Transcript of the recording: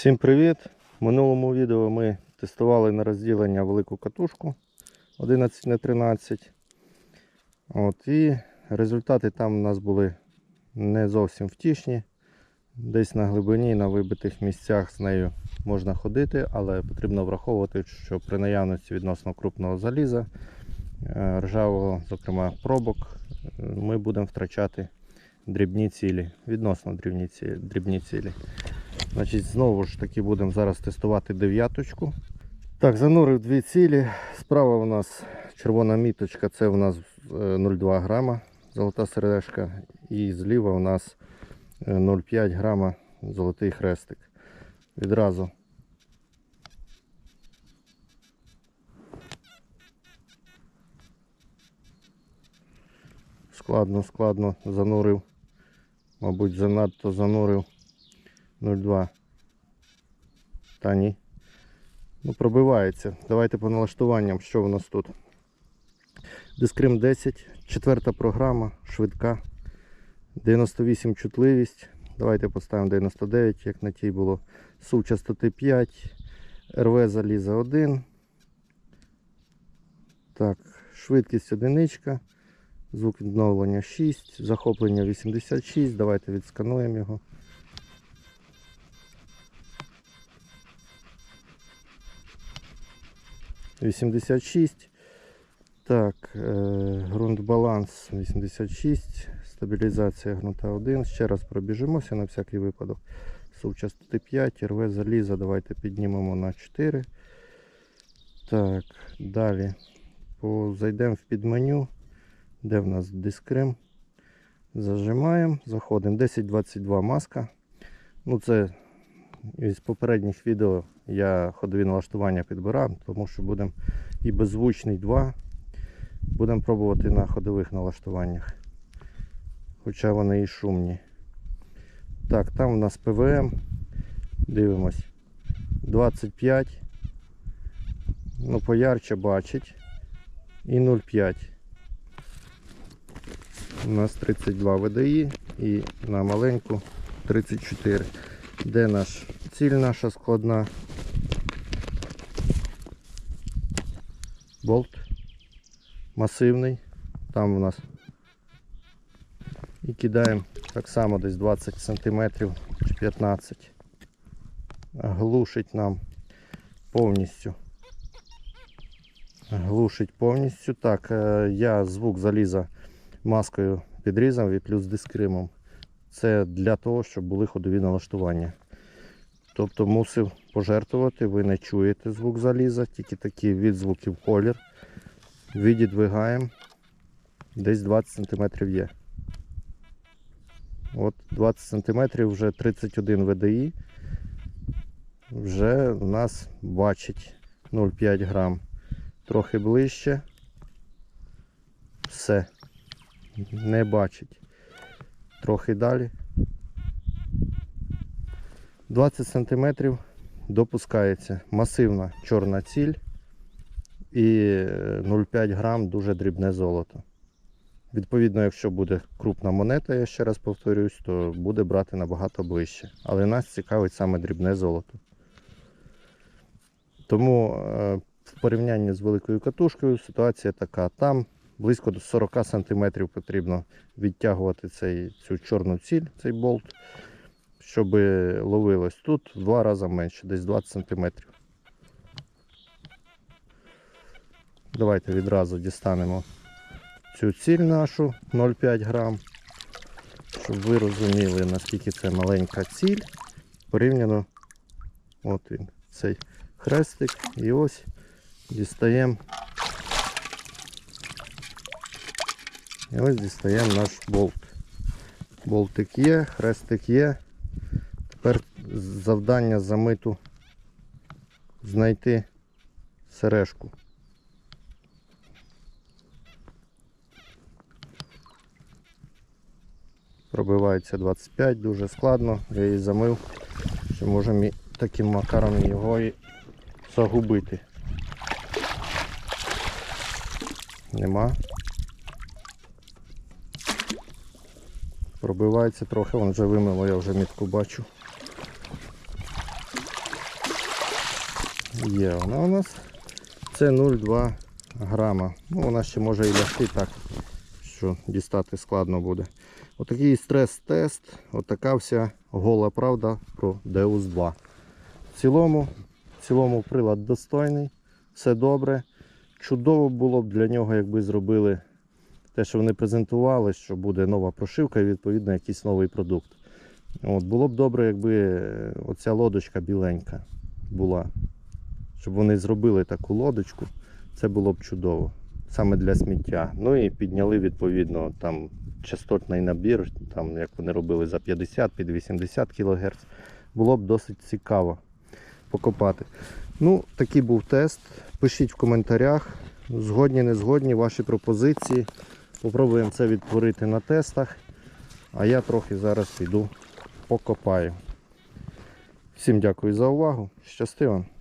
Всім привіт! В минулому відео ми тестували на розділення велику катушку 11 на 13. От, і результати там у нас були не зовсім втішні. Десь на глибині, на вибитих місцях з нею можна ходити, але потрібно враховувати, що при наявності відносно крупного заліза, е, ржавого, зокрема пробок, е, ми будемо втрачати дрібні цілі, відносно дрібні цілі. Значить, знову ж таки будемо зараз тестувати дев'яточку. Так, занурив дві цілі. Справа у нас червона міточка, це у нас е, 0,2 грама золота сердешка. І зліва у нас е, 0,5 грама золотий хрестик. Відразу. Складно, складно занурив. Мабуть, занадто занурив 0,2. Та ні. Ну, пробивається. Давайте по налаштуванням, що у нас тут. Дискрим 10, четверта програма, швидка. 98 чутливість. Давайте поставимо 99, як на тій було. Сув частоти 5, РВ заліза 1. Так, швидкість одиничка. Звук відновлення 6, захоплення 86. Давайте відскануємо його. Вісімдесят шість. Так, е, ґрунт баланс 86, стабілізація ґрунта 1. Ще раз пробіжимося на всякий випадок. Сув частоти 5, РВ заліза. Давайте піднімемо на 4. Так, далі зайдемо в підменю. Де в нас дискрим? Зажимаємо, заходимо. 1022 маска. Ну це із попередніх відео я ходові налаштування підбирав, тому що будемо і беззвучний 2. Будемо пробувати на ходових налаштуваннях. Хоча вони і шумні. Так, там у нас ПВМ. Дивимось. 25. Ну, поярче бачить. І 0,5. У нас 32 VDI і на маленьку 34. Де наш ціль наша складна? Болт масивний. Там у нас. І кидаємо так само десь 20 см чи 15 Глушить нам повністю. Глушить повністю. Так, е, я звук заліза маскою підрізав і плюс дискримом. Це для того, щоб були ходові налаштування. Тобто мусив пожертвувати, ви не чуєте звук заліза, тільки такі відзвуки в колір. Відідвигаємо. Десь 20 см є. От 20 см вже 31 VDI. Вже в нас бачить 0,5 грам. Трохи ближче. Все. Не бачить. Трохи далі. 20 см допускається масивна чорна ціль і 0,5 грам дуже дрібне золото. Відповідно, якщо буде крупна монета, я ще раз повторюсь, то буде брати набагато ближче. Але нас цікавить саме дрібне золото. Тому е, в порівнянні з великою катушкою ситуація така. Там близько до 40 см потрібно відтягувати цей, цю чорну ціль, цей болт, щоб ловилось тут в два рази менше, десь 20 см. Давайте відразу дістанемо цю ціль нашу 0,5 грам, щоб ви розуміли, наскільки це маленька ціль порівняно. От він, цей хрестик. І ось дістаємо. І ось дістаємо наш болт. Болтик є, хрестик є. Тепер завдання замиту знайти сережку. Пробивається 25, дуже складно. Я її замив, що можемо таким макаром його і загубити. Нема. Пробивається трохи, вон вже вимило, я вже мітку бачу. Є вона у нас. Це 0,2 грама. Ну, вона ще може і лягти так, що дістати складно буде. Отакий стрес-тест, отака вся гола правда про Deus 2. В цілому, в цілому прилад достойний, все добре. Чудово було б для нього, якби зробили те, що вони презентували, що буде нова прошивка і відповідно якийсь новий продукт. От, було б добре, якби е, оця лодочка біленька була. Щоб вони зробили таку лодочку, це було б чудово. Саме для сміття. Ну і підняли відповідно там частотний набір, там як вони робили за 50 під 80 кГц. Було б досить цікаво покопати. Ну, такий був тест. Пишіть в коментарях. Згодні, не згодні, ваші пропозиції. Попробуємо це відтворити на тестах. А я трохи зараз йду покопаю. Всім дякую за увагу. Щасти вам!